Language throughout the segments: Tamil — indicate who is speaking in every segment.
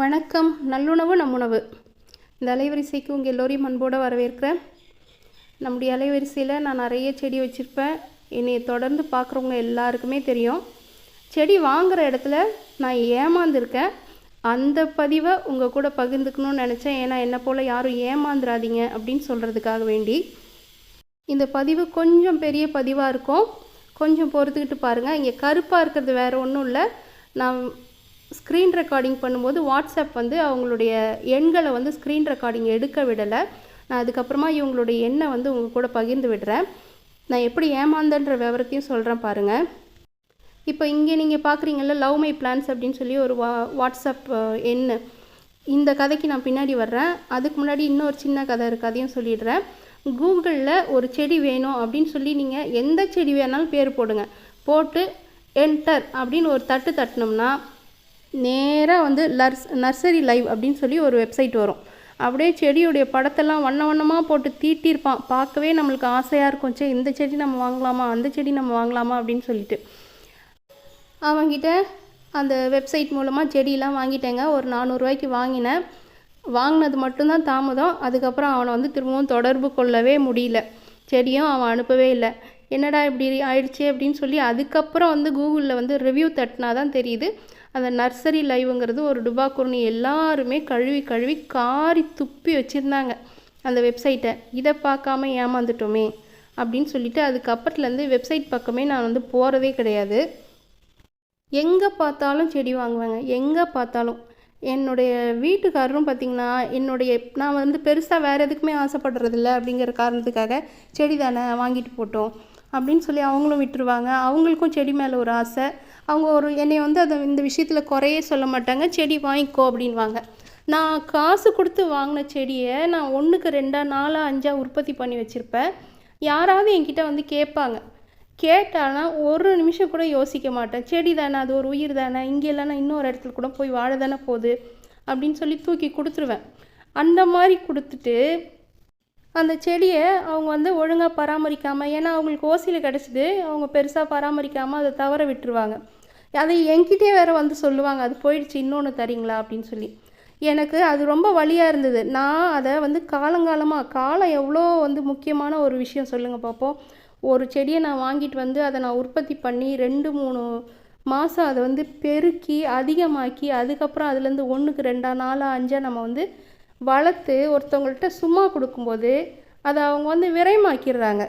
Speaker 1: வணக்கம் நல்லுணவு நம்முணவு இந்த அலைவரிசைக்கு உங்கள் எல்லோரையும் அன்போடு வரவேற்கிறேன். நம்முடைய அலைவரிசையில் நான் நிறைய செடி வச்சுருப்பேன். என்னை தொடர்ந்து பார்க்குறவங்க எல்லாருக்குமே தெரியும். செடி வாங்குகிற இடத்துல நான் ஏமாந்துருக்கேன். அந்த பதிவை உங்கள் கூட பகிர்ந்துக்கணும்னு நினச்சேன். ஏன்னா என்னை போல் யாரும் ஏமாந்துடாதீங்க அப்படின்னு சொல்கிறதுக்காக வேண்டி. இந்த பதிவு கொஞ்சம் பெரிய பதிவாக இருக்கும். கொஞ்சம் பொறுத்துக்கிட்டு பாருங்கள் இங்கே கருப்பாக இருக்கிறது வேறு ஒன்றும் இல்லை. நான் ஸ்க்ரீன் ரெக்கார்டிங் பண்ணும்போது வாட்ஸ்அப் வந்து அவங்களுடைய எண்களை வந்து ஸ்க்ரீன் ரெக்கார்டிங் எடுக்க விடலை. நான் அதுக்கப்புறமா இவங்களுடைய எண்ணை வந்து உங்கள் கூட பகிர்ந்து விடுறேன். நான் எப்படி ஏமாந்தன்ற விவரத்தையும் சொல்கிறேன் பாருங்கள் இப்போ இங்கே நீங்கள் பார்க்குறீங்கள்ல லவ் மை பிளான்ஸ் அப்படின்னு சொல்லி ஒரு வா வாட்ஸ்அப் எண். இந்த கதைக்கு நான் பின்னாடி வர்றேன். அதுக்கு முன்னாடி இன்னொரு சின்ன கதை இருக்குது அதையும் சொல்லிடுறேன். கூகுளில் ஒரு செடி வேணும் அப்படின்னு சொல்லி நீங்கள் எந்த செடி வேணாலும் பேர் போடுங்க. போட்டு என்டர் அப்படின்னு ஒரு தட்டு தட்டினோம்னா நேராக வந்து லர்ஸ் நர்சரி லைவ் அப்படின்னு சொல்லி ஒரு வெப்சைட் வரும். அப்படியே செடியுடைய படத்தெல்லாம் வண்ண வண்ணமாக போட்டு தீட்டியிருப்பான். பார்க்கவே நம்மளுக்கு ஆசையாக இருக்கும். சே இந்த செடி நம்ம வாங்கலாமா? அந்த செடி நம்ம வாங்கலாமா? அப்படின்னு சொல்லிட்டு. அவங்கிட்ட அந்த வெப்சைட் மூலமாக செடியெல்லாம் வாங்கிட்டேங்க. ஒரு நானூறுரூவாய்க்கு வாங்கினேன். வாங்கினது மட்டும்தான் தாமதம். அதுக்கப்புறம் அவனை வந்து திரும்பவும் தொடர்பு கொள்ளவே முடியல. செடியும் அவன் அனுப்பவே இல்லை. என்னடா இப்படி ஆயிடுச்சு அப்படின்னு சொல்லி அதுக்கப்புறம் வந்து கூகுளில் வந்து ரிவ்யூ தட்டினா தான் தெரியுது. அந்த நர்சரி லைவுங்கிறது ஒரு டுபாக்குருணி எல்லாருமே கழுவி கழுவி காரி துப்பி வச்சுருந்தாங்க. அந்த வெப்சைட்டை. இதை பார்க்காம ஏமாந்துட்டோமே அப்படின்னு சொல்லிட்டு அதுக்கப்புறத்துலேருந்து வெப்சைட் பக்கமே நான் வந்து போகிறதே கிடையாது. எங்கே பார்த்தாலும் செடி வாங்குவாங்க. எங்கே பார்த்தாலும். என்னுடைய வீட்டுக்காரரும் பார்த்திங்கன்னா என்னுடைய நான் வந்து பெருசாக வேறு எதுக்குமே ஆசைப்படுறதில்ல அப்படிங்கிற காரணத்துக்காக செடி தானே வாங்கிட்டு போட்டோம் அப்படின்னு சொல்லி அவங்களும் விட்டுருவாங்க. அவங்களுக்கும் செடி மேலே ஒரு ஆசை. அவங்க ஒரு என்னை வந்து அதை இந்த விஷயத்தில் குறையே சொல்ல மாட்டாங்க. செடி வாங்கிக்கோ அப்படின்வாங்க நான் காசு கொடுத்து வாங்கின செடியை நான் ஒன்றுக்கு ரெண்டா நாலா அஞ்சா உற்பத்தி பண்ணி வச்சுருப்பேன். யாராவது என்கிட்ட வந்து கேட்பாங்க. கேட்டானா ஒரு நிமிஷம் கூட யோசிக்க மாட்டேன். செடி தானே அது ஒரு உயிர் தானே இங்கே இல்லைனா இன்னொரு இடத்துல கூட போய் வாழ தானே போகுது அப்படின்னு சொல்லி தூக்கி கொடுத்துருவேன். அந்த மாதிரி கொடுத்துட்டு அந்த செடியை அவங்க வந்து ஒழுங்காக பராமரிக்காமல் ஏன்னா அவங்களுக்கு ஓசியில் கிடச்சிது அவங்க பெருசாக பராமரிக்காமல் அதை தவற விட்டுருவாங்க. அதை என்கிட்டே வேறு வந்து சொல்லுவாங்க அது போயிடுச்சு இன்னொன்று தரீங்களா? அப்படின்னு சொல்லி. எனக்கு அது ரொம்ப வலியாக இருந்தது. நான் அதை வந்து காலங்காலமாக காலம் எவ்வளோ வந்து முக்கியமான ஒரு விஷயம் சொல்லுங்கள் பார்ப்போம் ஒரு செடியை நான் வாங்கிட்டு வந்து அதை நான் உற்பத்தி பண்ணி ரெண்டு மூணு மாதம் அதை வந்து பெருக்கி அதிகமாக்கி அதுக்கப்புறம் அதுலேருந்து ஒன்றுக்கு ரெண்டா நாளாக அஞ்சாக நம்ம வந்து வளர்த்து ஒருத்தவங்கள்ட்ட சும்மா கொடுக்கும்போது அதை அவங்க வந்து விரைமாக்கிடுறாங்க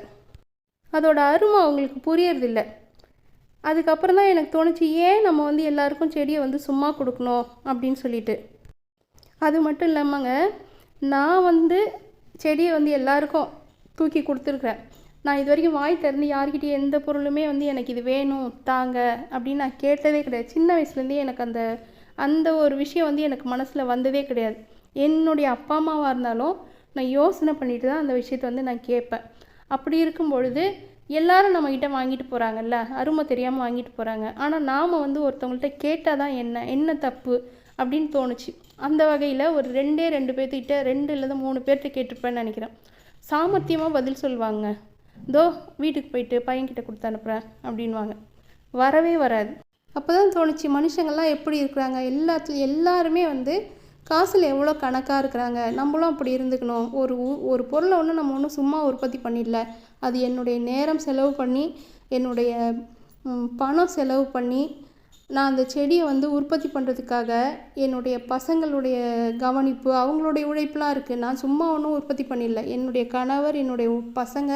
Speaker 1: அதோட அருமை அவங்களுக்கு புரியறதில்லை. அதுக்கப்புறம் தான் எனக்கு தோணுச்சு ஏன் நம்ம வந்து எல்லாருக்கும் செடியை வந்து சும்மா கொடுக்கணும்? அப்படின்னு சொல்லிட்டு. அது மட்டும் இல்லாமங்க நான் வந்து செடியை வந்து எல்லாருக்கும் தூக்கி கொடுத்துருக்குறேன். நான் இது வரைக்கும் வாய் திறந்து யார்கிட்டயும் எந்த பொருளுமே வந்து எனக்கு இது வேணும் தாங்க அப்படின்னு நான் கேட்டதே கிடையாது. சின்ன வயசுலேருந்தே எனக்கு அந்த அந்த ஒரு விஷயம் வந்து எனக்கு மனசில் வந்ததே கிடையாது. என்னுடைய அப்பா அம்மாவாக இருந்தாலும் நான் யோசனை பண்ணிட்டு தான் அந்த விஷயத்தை வந்து நான் கேட்பேன். அப்படி இருக்கும் பொழுது எல்லாரும் நம்மக்கிட்ட வாங்கிட்டு போகிறாங்கல்ல அருமை தெரியாமல் வாங்கிட்டு போகிறாங்க ஆனால் நாம் வந்து ஒருத்தவங்கள்ட்ட கேட்டால் தான் என்ன? என்ன தப்பு? அப்படின்னு தோணுச்சு. அந்த வகையில் ஒரு ரெண்டே ரெண்டு பேர்த்துக்கிட்ட ரெண்டு இல்லது மூணு பேர்கிட்ட கேட்டிருப்பேன்னு நினைக்கிறேன். சாமர்த்தியமாக பதில் சொல்லுவாங்க. தோ வீட்டுக்கு போயிட்டு பையன்கிட்ட கொடுத்து அனுப்புகிறேன் அப்படின்வாங்க வரவே வராது. அப்போ தான் தோணுச்சு மனுஷங்கள்லாம் எப்படி இருக்கிறாங்க? எல்லாத்துலேயும் எல்லாருமே வந்து காசில் எவ்வளோ கணக்காக இருக்கிறாங்க? நம்மளும் அப்படி இருந்துக்கணும். ஒரு ஒரு பொருளை ஒன்று நம்ம ஒன்றும் சும்மா உற்பத்தி பண்ணிடல. அது என்னுடைய நேரம் செலவு பண்ணி என்னுடைய பணம் செலவு பண்ணி நான் அந்த செடியை வந்து உற்பத்தி பண்ணுறதுக்காக என்னுடைய பசங்களுடைய கவனிப்பு அவங்களுடைய உழைப்புலாம் இருக்குது நான் சும்மா ஒன்றும் உற்பத்தி பண்ணிடல. என்னுடைய கணவர் என்னுடைய பசங்க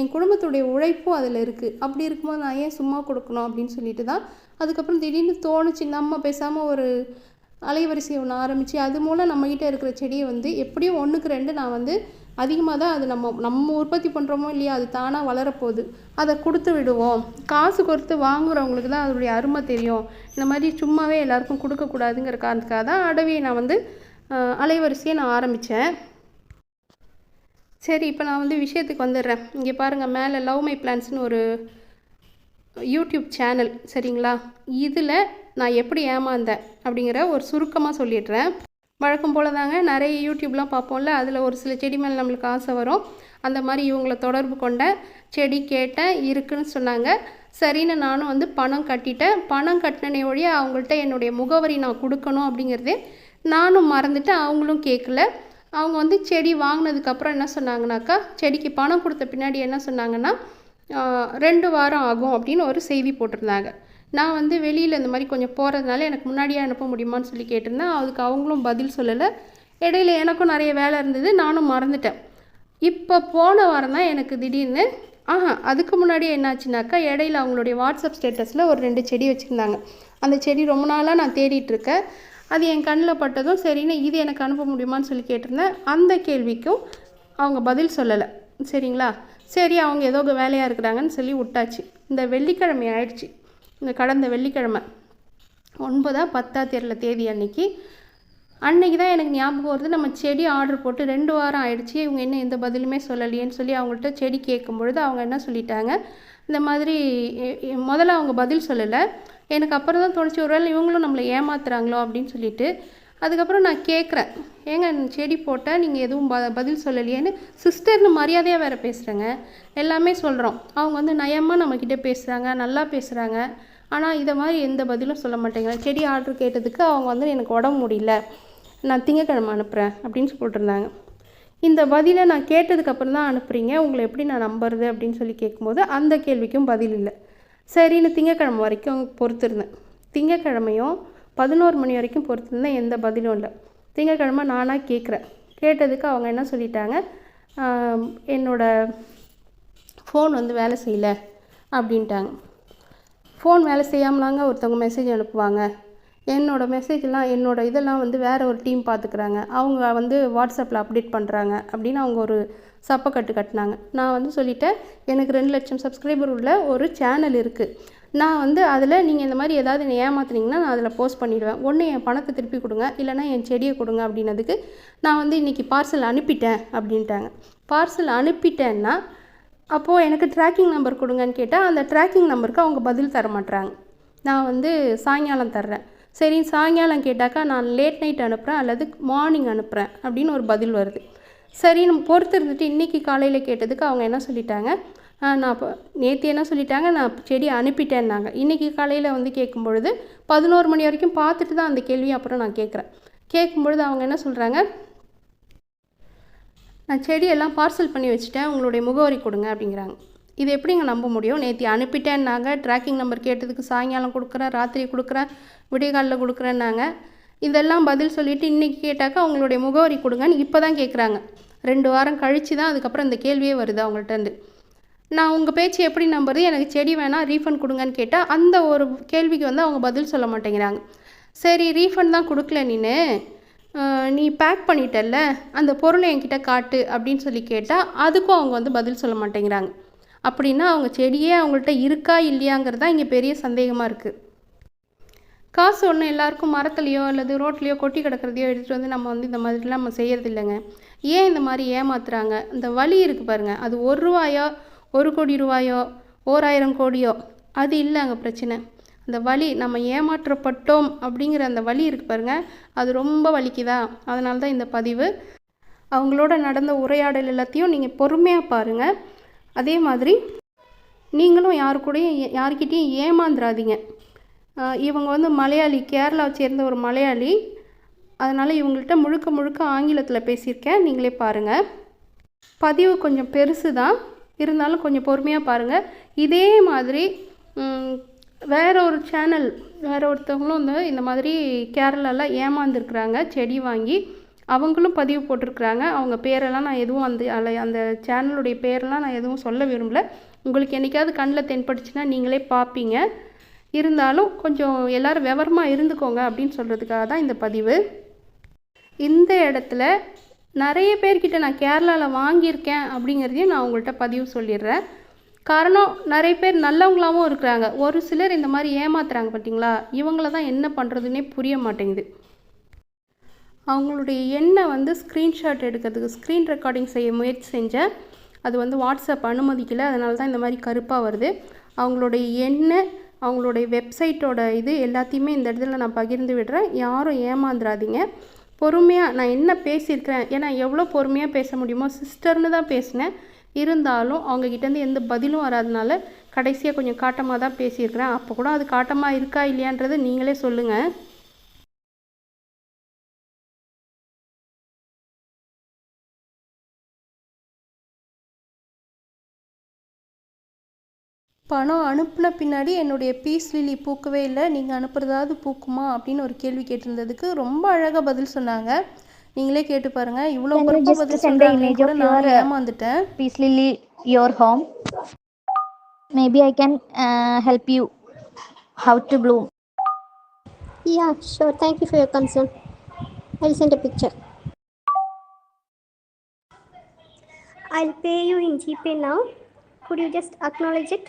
Speaker 1: என் குடும்பத்துடைய உழைப்பும் அதில் இருக்குது அப்படி இருக்கும்போது நான் ஏன் சும்மா கொடுக்கணும் அப்படின்னு சொல்லிட்டு தான் அதுக்கப்புறம் திடீர்னு தோணுச்சு. நம்ம பேசாமல் ஒரு அலைவரிசை ஒன்று ஆரம்பித்து அது மூலம் நம்மக்கிட்ட இருக்கிற செடியை வந்து எப்படியும் ஒன்றுக்கு ரெண்டு நான் வந்து அதிகமாக தான் அது நம்ம நம்ம உற்பத்தி பண்ணுறோமோ இல்லையா அது தானாக வளரப்போகுது. அதை கொடுத்து விடுவோம். காசு கொடுத்து வாங்குறவங்களுக்கு தான் அதோடைய அருமை தெரியும். இந்த மாதிரி சும்மாவே எல்லாருக்கும் கொடுக்கக்கூடாதுங்கிற காரணத்துக்காக தான் அடவியை நான் வந்து அலைவரிசையை நான் ஆரம்பித்தேன் சரி இப்போ நான் வந்து விஷயத்துக்கு வந்துடுறேன். இங்கே பாருங்கள் மேலே லவ் மை பிளான்ஸ்னு ஒரு யூடியூப் சேனல் சரிங்களா? இதில் நான் எப்படி ஏமாந்தேன் அப்படிங்கிற ஒரு சுருக்கமாக சொல்லிடுறேன். வழக்கம் போல தாங்க நிறைய யூடியூப்லாம் பார்ப்போம்ல அதில் ஒரு சில செடி மேலே நம்மளுக்கு ஆசை வரும். அந்த மாதிரி இவங்களை தொடர்பு கொண்ட செடி கேட்டேன் இருக்குன்னு சொன்னாங்க. சரின்னு நானும் வந்து பணம் கட்டிட்டேன். பணம் கட்டினே ஒழிய அவங்கள்ட்ட என்னுடைய முகவரி நான் கொடுக்கணும் அப்படிங்கிறதே நானும் மறந்துட்டு அவங்களும் கேட்கல. அவங்க வந்து செடி வாங்கினதுக்கப்புறம் என்ன சொன்னாங்கனாக்கா செடிக்கு பணம் கொடுத்த பின்னாடி என்ன சொன்னாங்கன்னா ரெண்டு வாரம் ஆகும் அப்படின்னு ஒரு செய்தி போட்டிருந்தாங்க. நான் வந்து வெளியில் இந்த மாதிரி கொஞ்சம் போகிறதுனால எனக்கு முன்னாடியே அனுப்ப முடியுமான்னு சொல்லி கேட்டிருந்தேன். அதுக்கு அவங்களும் பதில் சொல்லலை. இடையில எனக்கும் நிறைய வேலை இருந்தது. நானும் மறந்துட்டேன். இப்போ போன வாரம் தான் எனக்கு திடீர்னு ஆஹா அதுக்கு முன்னாடியே என்னாச்சுனாக்கா இடையில அவங்களுடைய வாட்ஸ்அப் ஸ்டேட்டஸில் ஒரு ரெண்டு செடி வச்சுருந்தாங்க. அந்த செடி ரொம்ப நாளாக நான் தேடிட்டுருக்கேன் அது என் கண்ணில் பட்டதும் சரின்னு இது எனக்கு அனுப்ப முடியுமான்னு சொல்லி கேட்டிருந்தேன். அந்த கேள்விக்கும் அவங்க பதில் சொல்லலை. சரிங்களா? சரி அவங்க ஏதோ வேலையாக இருக்கிறாங்கன்னு சொல்லி விட்டாச்சு. இந்த வெள்ளிக்கிழமை ஆயிடுச்சு. இந்த கடந்த வெள்ளிக்கிழமை ஒன்பதா பத்தா தெரியல தேதி அன்னைக்கு. அன்னைக்கு தான் எனக்கு ஞாபகம் வருது நம்ம செடி ஆர்டர் போட்டு ரெண்டு வாரம் ஆயிடுச்சு இவங்க என்ன எந்த பதிலுமே சொல்லலையேன்னு சொல்லி அவங்கள்ட்ட செடி கேட்கும் பொழுது அவங்க என்ன சொல்லிட்டாங்க இந்த மாதிரி முதல்ல அவங்க பதில் சொல்லலை. எனக்கு அப்புறம் தான் தோணுச்சு ஒருவேளை இவங்களும் நம்மளை ஏமாத்துறாங்களோ அப்படின்னு சொல்லிட்டு அதுக்கப்புறம் நான் கேட்குறேன். ஏங்க செடி போட்டேன் நீங்கள் எதுவும் ப பதில் சொல்லலையேன்னு சிஸ்டர்னு மரியாதையாக வேறு பேசுகிறேங்க எல்லாமே சொல்கிறோம் அவங்க வந்து நயமாக நம்மக்கிட்ட பேசுகிறாங்க நல்லா பேசுகிறாங்க ஆனால் இதை மாதிரி எந்த பதிலும் சொல்ல மாட்டேங்கிறாங்க செடி ஆர்டர் கேட்டதுக்கு அவங்க வந்து எனக்கு உடம்பு முடியல. நான் திங்கக்கிழமை அனுப்புகிறேன் அப்படின்னு சொல்லிட்டுருந்தாங்க. இந்த பதிலை நான் கேட்டதுக்கப்புறம் தான் அனுப்புகிறீங்க உங்களை எப்படி நான் நம்புறது அப்படின்னு சொல்லி கேட்கும்போது அந்த கேள்விக்கும் பதில் இல்லை. சரின்னு திங்கக்கிழமை வரைக்கும் பொறுத்திருந்தேன். திங்கக்கிழமையும் பதினோரு மணி வரைக்கும் பொறுத்திருந்தேன் எந்த பதிலும் இல்லை. திங்கக்கிழமை நானாக கேட்குறேன் கேட்டதுக்கு அவங்க என்ன சொல்லிட்டாங்க? என்னோடய ஃபோன் வந்து வேலை செய்யலை அப்படின்ட்டாங்க. ஃபோன் வேலை செய்யாமலாங்க ஒருத்தவங்க மெசேஜ் அனுப்புவாங்க. என்னோடய மெசேஜ்லாம் என்னோட இதெல்லாம் வந்து வேறு ஒரு டீம் பார்த்துக்குறாங்க அவங்க வந்து வாட்ஸ்அப்பில் அப்டேட் பண்ணுறாங்க அப்படின்னு அவங்க ஒரு சப்பக்கட்டு கட்டினாங்க. நான் வந்து சொல்லிட்டேன் எனக்கு ரெண்டு லட்சம் சப்ஸ்கிரைபர் உள்ள ஒரு சேனல் இருக்குது நான் வந்து அதில் நீங்கள் இந்த மாதிரி ஏதாவது என்னை ஏமாத்துனீங்கன்னா நான் அதில் போஸ்ட் பண்ணிவிடுவேன் ஒன்று என் பணத்தை திருப்பி கொடுங்க. இல்லைன்னா என் செடியை கொடுங்க அப்படின்னதுக்கு நான் வந்து இன்றைக்கி பார்சல் அனுப்பிட்டேன் அப்படின்ட்டாங்க. பார்சல் அனுப்பிட்டேன்னா அப்போது எனக்கு ட்ராக்கிங் நம்பர் கொடுங்கன்னு கேட்டால் அந்த ட்ராக்கிங் நம்பருக்கு அவங்க பதில் தர மாட்டுறாங்க நான் வந்து சாயங்காலம் தர்றேன். சரி சாயங்காலம் கேட்டாக்கா நான் லேட் நைட் அனுப்புகிறேன் அல்லது மார்னிங் அனுப்புகிறேன் அப்படின்னு ஒரு பதில் வருது. சரி நம்ம பொறுத்து இருந்துட்டு இன்றைக்கி காலையில் கேட்டதுக்கு அவங்க என்ன சொல்லிட்டாங்க? நான் இப்போ நேற்று என்ன சொல்லிட்டாங்க நான் செடி அனுப்பிட்டேன்னாங்க. இன்றைக்கி காலையில் வந்து கேட்கும் பொழுது பதினோரு மணி வரைக்கும் பார்த்துட்டு தான் அந்த கேள்வியை அப்புறம் நான் கேட்குறேன். கேட்கும்பொழுது அவங்க என்ன சொல்கிறாங்க நான் செடியெல்லாம் பார்சல் பண்ணி வச்சுட்டேன் உங்களுடைய முகவரி கொடுங்க அப்படிங்கிறாங்க. இது எப்படிங்க நம்ப முடியும்? நேற்று அனுப்பிட்டேன்னாங்க ட்ராக்கிங் நம்பர் கேட்டதுக்கு சாயங்காலம் கொடுக்குறேன் ராத்திரி கொடுக்குறேன் விடியகாலில் கொடுக்குறேன்னாங்க. இதெல்லாம் பதில் சொல்லிவிட்டு இன்றைக்கி கேட்டாக்கா அவங்களுடைய முகவரி கொடுங்கன்னு இப்போ தான் கேட்குறாங்க ரெண்டு வாரம் கழித்து தான் அதுக்கப்புறம் இந்த கேள்வியே வருது அவங்கள்ட்டேருந்து நான் உங்கள் பேச்சு எப்படி நம்புறது? எனக்கு செடி வேணால் ரீஃபண்ட் கொடுங்கன்னு கேட்டால் அந்த ஒரு கேள்விக்கு வந்து அவங்க பதில் சொல்ல மாட்டேங்கிறாங்க. சரி ரீஃபண்ட் தான் கொடுக்கல நீனு நீ பேக் பண்ணிட்டல்ல அந்த பொருளை என்கிட்ட காட்டு அப்படின்னு சொல்லி கேட்டால் அதுக்கும் அவங்க வந்து பதில் சொல்ல மாட்டேங்கிறாங்க. அப்படின்னா அவங்க செடியே அவங்கள்ட்ட இருக்கா இல்லையாங்கிறது தான் இங்கே பெரிய சந்தேகமாக இருக்குது காசு ஒன்று எல்லாருக்கும் மரத்துலையோ அல்லது ரோட்லேயோ கொட்டி கிடக்கிறதையோ எடுத்துகிட்டு வந்து நம்ம வந்து இந்த மாதிரிலாம் நம்ம செய்கிறது இல்லைங்க. ஏன் இந்த மாதிரி ஏமாத்துறாங்க? இந்த வலி இருக்குது பாருங்கள் அது ஒரு ரூபாயோ ஒரு கோடி ரூபாயோ ஓராயிரம் கோடியோ அது இல்லை அங்கே பிரச்சனை. அந்த வலி நம்ம ஏமாற்றப்பட்டோம் அப்படிங்கிற அந்த வலி இருக்குது பாருங்கள் அது ரொம்ப வலிக்குதா? அதனால தான் இந்த பதிவு. அவங்களோட நடந்த உரையாடல் எல்லாத்தையும் நீங்கள் பொறுமையாக பாருங்கள் அதே மாதிரி நீங்களும் யாரு கூடயும் யாருக்கிட்டேயும் ஏமாந்துடாதீங்க இவங்க வந்து மலையாளி கேரளாவை சேர்ந்த ஒரு மலையாளி. அதனால் இவங்கள்ட்ட முழுக்க முழுக்க ஆங்கிலத்தில் பேசியிருக்கேன் நீங்களே பாருங்கள் பதிவு கொஞ்சம் பெருசு தான் இருந்தாலும் கொஞ்சம் பொறுமையாக பாருங்கள் இதே மாதிரி வேற ஒரு சேனல் வேற ஒருத்தவங்களும் வந்து இந்த மாதிரி கேரளாவில் ஏமாந்துருக்குறாங்க செடி வாங்கி அவங்களும் பதிவு போட்டிருக்கிறாங்க. அவங்க பேரெல்லாம் நான் எதுவும் அந்த அதில் அந்த சேனலுடைய பேரெல்லாம் நான் எதுவும் சொல்ல விரும்பல. உங்களுக்கு என்னைக்காவது கண்ணில் தென்பட்டுச்சுன்னா நீங்களே பார்ப்பீங்க இருந்தாலும் கொஞ்சம் எல்லாரும் விவரமாக இருந்துக்கோங்க அப்படின்னு சொல்கிறதுக்காக தான் இந்த பதிவு. இந்த இடத்துல நிறைய பேர்கிட்ட நான் கேரளாவில் வாங்கியிருக்கேன் அப்படிங்கிறதையும் நான் உங்கள்கிட்ட பதிவு சொல்லிடுறேன். காரணம் நிறைய பேர் நல்லவங்களாகவும் இருக்கிறாங்க. ஒரு சிலர் இந்த மாதிரி ஏமாத்துறாங்க பார்த்தீங்களா இவங்கள தான் என்ன பண்ணுறதுனே புரிய மாட்டேங்குது. அவங்களுடைய எண்ணை வந்து ஸ்க்ரீன்ஷாட் எடுக்கிறதுக்கு ஸ்க்ரீன் ரெக்கார்டிங் செய்ய முயற்சி செஞ்சேன் அது வந்து வாட்ஸ்அப் அனுமதிக்கலை. அதனால தான் இந்த மாதிரி கருப்பாக வருது. அவங்களுடைய எண்ணை அவங்களுடைய வெப்சைட்டோட இது எல்லாத்தையுமே இந்த இடத்துல நான் பகிர்ந்து விடுறேன். யாரும் ஏமாந்துடாதீங்க பொறுமையாக நான் என்ன பேசியிருக்கிறேன் ஏன்னா எவ்வளோ பொறுமையாக பேச முடியுமோ சிஸ்டர்னு தான் பேசினேன். இருந்தாலும் அவங்க கிட்டேருந்து எந்த பதிலும் வராதனால கடைசியாக கொஞ்சம் காட்டமாக தான் பேசியிருக்கிறேன். அப்போ கூட அது காட்டமாக இருக்கா இல்லையான்றது நீங்களே சொல்லுங்கள் பணம் அனுப்பின பின்னாடி என்னுடைய பீஸ் லிலி பூக்கவே இல்லை நீங்கள் அனுப்புறதாவது பூக்குமா அப்படின்னு ஒரு கேள்வி கேட்டிருந்ததுக்கு ரொம்ப அழகாக பதில் சொன்னாங்க நீங்களே கேட்டு பாருங்க இவ்வளோ பதில் சொல்கிறாங்க கூட
Speaker 2: uh,
Speaker 1: ஏமாந்துட்டேன்
Speaker 2: Lily, your home. Maybe I can uh, help you how to bloom.
Speaker 3: Yeah, sure. Thank you for your concern. I'll send a picture. I'll pay you in GPay now. Could you just acknowledge it?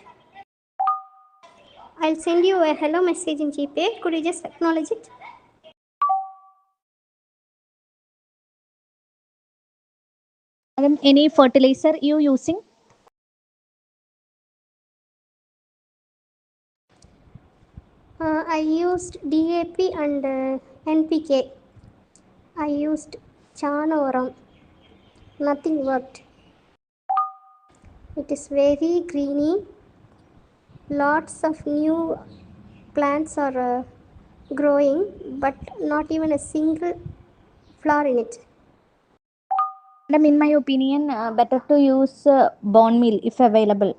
Speaker 3: I'll send you a hello message in GPay. Could you just acknowledge it?
Speaker 2: Madam, any fertilizer you using?
Speaker 3: Uh, I used DAP and uh, NPK. I used Chanoram. Nothing worked. It is very greeny. Lots of new plants are uh, growing, but not even a single flower in it.
Speaker 2: Madam, in my opinion, uh, better to use uh, bone meal if available.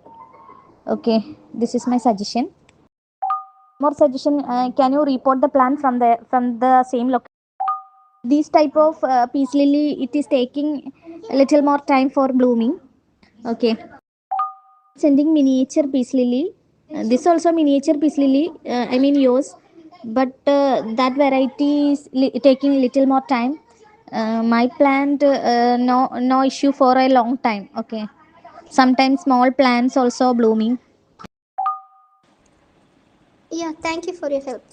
Speaker 2: Okay, this is my suggestion. More suggestion, uh, can you report the plant from the from the same location? This type of uh, peace lily, it is taking a little more time for blooming. Okay. Sending miniature peace lily. Uh, this also miniature peace lily. Uh, I mean yours, but uh, that variety is li- taking little more time. Uh, my plant uh, no no issue for a long time. Okay. Sometimes small plants also blooming.
Speaker 3: Yeah, thank you for your help.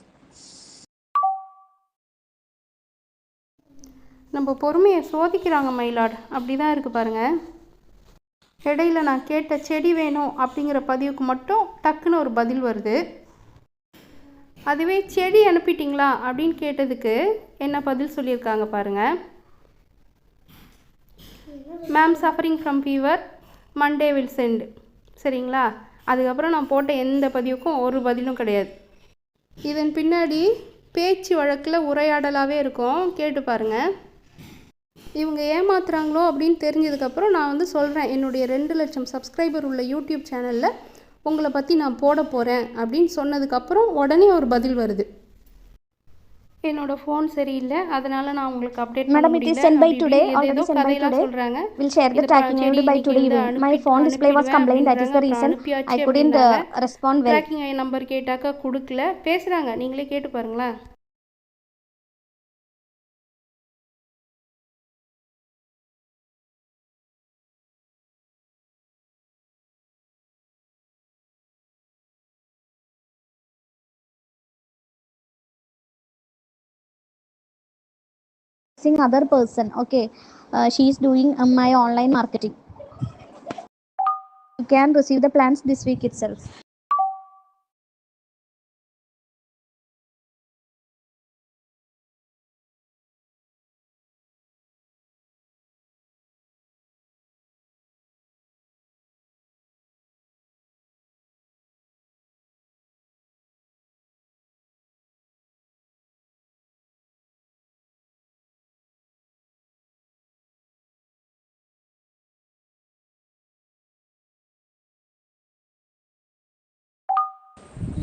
Speaker 1: நம்ம பொறுமையை சோதிக்கிறாங்க மயிலாட் அப்படி தான் இருக்குது பாருங்கள் இடையில நான் கேட்ட செடி வேணும் அப்படிங்கிற பதிவுக்கு மட்டும் டக்குன்னு ஒரு பதில் வருது. அதுவே செடி அனுப்பிட்டீங்களா அப்படின்னு கேட்டதுக்கு என்ன பதில் சொல்லியிருக்காங்க பாருங்கள் ma'am suffering from fever Monday will sent சரிங்களா? அதுக்கப்புறம் நான் போட்ட எந்த பதிவுக்கும் ஒரு பதிலும் கிடையாது. இதன் பின்னாடி பேச்சு வழக்கில் உரையாடலாகவே இருக்கும். கேட்டு பாருங்கள் இவங்க ஏமாத்துறாங்களோ அப்படின்னு தெரிஞ்சதுக்கப்புறம் நான் வந்து சொல்கிறேன் என்னுடைய ரெண்டு லட்சம் சப்ஸ்கிரைபர் உள்ள யூடியூப் சேனலில் உங்களை பற்றி நான் போட போகிறேன் அப்படின்னு சொன்னதுக்கப்புறம் உடனே ஒரு பதில் வருது. என்னோட ஃபோன் சரியில்லை அதனால நான் உங்களுக்கு update
Speaker 2: is sent by today, already sent by today.
Speaker 1: சொல்கிறாங்க
Speaker 2: We'll share the tracking ID by today. evening. My phone display was complained. That is the reason. I couldn't uh, respond well.
Speaker 1: Tracking number கேட்டாக்கா கொடுக்கல. பேசுகிறாங்க நீங்களே கேட்டு பாருங்களேன்.
Speaker 2: Seeing other person. Okay. Uh, she is doing uh, my online marketing. You can receive the plans this week itself.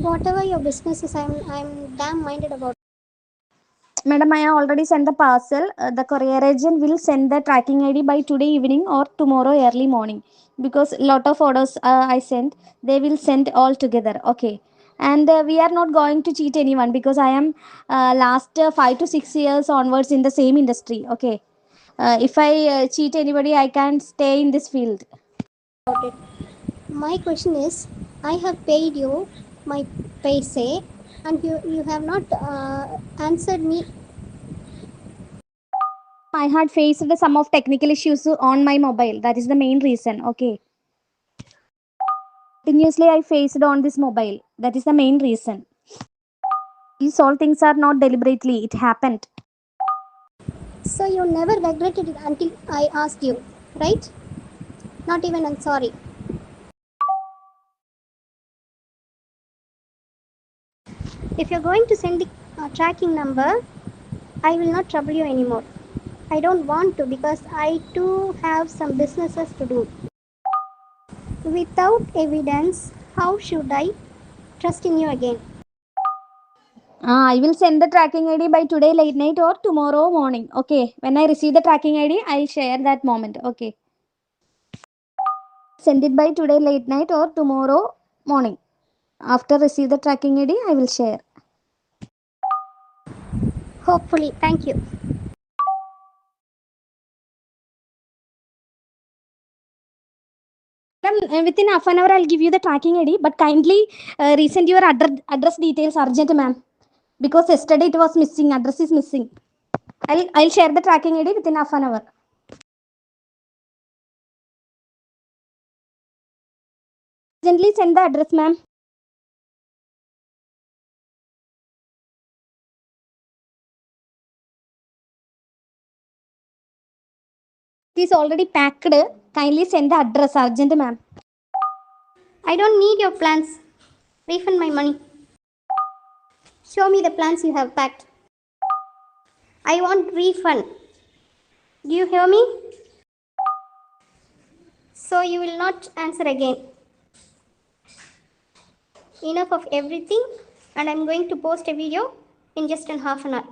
Speaker 3: Whatever your business is, I'm I'm damn minded about.
Speaker 2: Madam, I have already sent the parcel. Uh, the courier agent will send the tracking ID by today evening or tomorrow early morning because lot of orders uh, I sent. They will send all together. Okay. And uh, we are not going to cheat anyone because I am uh, last uh, five to six years onwards in the same industry. Okay. Uh, if I uh, cheat anybody, I can stay in this field.
Speaker 3: it. My question is, I have paid you my pay say, and you you have not uh, answered me.
Speaker 2: I had faced the some of technical issues on my mobile. That is the main reason. Okay. Continuously, I faced on this mobile. That is the main reason. These all things are not deliberately. It happened.
Speaker 3: So you never regretted it until I asked you, right? Not even I'm sorry. If you're going to send the uh, tracking number, I will not trouble you anymore. I don't want to because I too have some businesses to do. Without evidence, how should I trust in you again?
Speaker 2: Ah, I will send the tracking ID by today late night or tomorrow morning. Okay. When I receive the tracking ID, I'll share that moment. Okay. Send it by today late night or tomorrow morning. After receive the tracking ID, I will share.
Speaker 3: Hopefully, thank you.
Speaker 2: Uh, within half an hour, I'll give you the tracking ID, but kindly uh, resend your address, address details urgent, ma'am. Because yesterday it was missing, address is missing. I'll, I'll share the tracking ID within half an hour. Urgently send the address, ma'am. It is already packed. Kindly send the address urgent, ma'am.
Speaker 3: I don't need your plans. Refund my money. Show me the plans you have packed. I want refund. Do you hear me? So you will not answer again. Enough of everything, and I'm going to post a video in just in half an hour.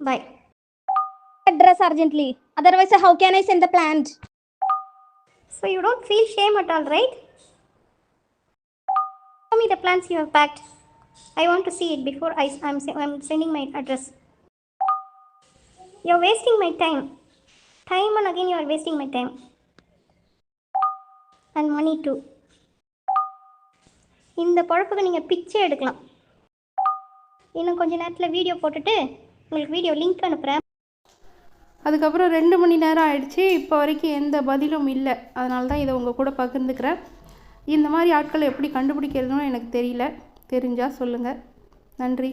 Speaker 3: Bye.
Speaker 2: Us urgently. Otherwise, how can I send the plant?
Speaker 3: So you don't feel shame at all, right? Show me the plants you have packed. I want to see it before I, I'm, I'm sending my address. You're wasting my time. Time and again you are wasting my time. And money too. இந்த பழப்புக்கு நீங்கள் பிச்சை எடுக்கலாம் இன்னும் கொஞ்ச நேரத்தில் வீடியோ போட்டுட்டு உங்களுக்கு வீடியோ லிங்க் அனுப்புகிறேன்
Speaker 1: அதுக்கப்புறம் ரெண்டு மணி நேரம் ஆயிடுச்சு. இப்போ வரைக்கும் எந்த பதிலும் இல்லை. அதனால தான் இதை உங்கள் கூட பகிர்ந்துக்கிறேன். இந்த மாதிரி ஆட்களை எப்படி கண்டுபிடிக்கிறதுன்னு எனக்கு தெரியல. தெரிஞ்சால் சொல்லுங்கள் நன்றி.